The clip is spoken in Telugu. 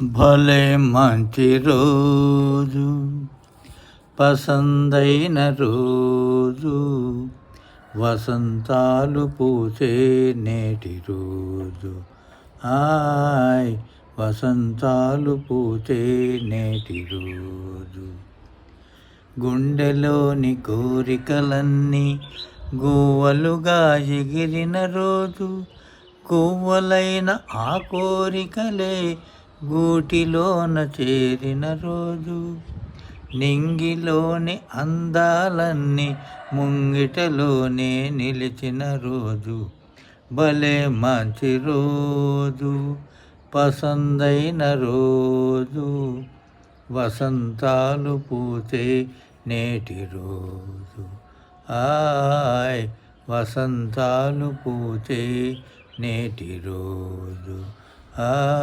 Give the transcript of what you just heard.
భలే మంచి రోజు పసందైన రోజు వసంతాలు పూసే నేటి రోజు. ఆయ్ వసంతాలు పూసే నేటి రోజు. గుండెలోని కోరికలన్నీ గువ్వలుగా ఎగిరిన రోజు కొవ్వలైన ఆ కోరికలే గూటిలోన చేరిన రోజు నింగిలోని అందాలన్నీ ముంగిటలోనే నిలిచిన రోజు. భలే మంచి రోజు పసందైన రోజు. వసంతాలు పూసే నేటి రోజు. ఆయ్ వసంతాలు పూసే నేటి రోజు. ఆ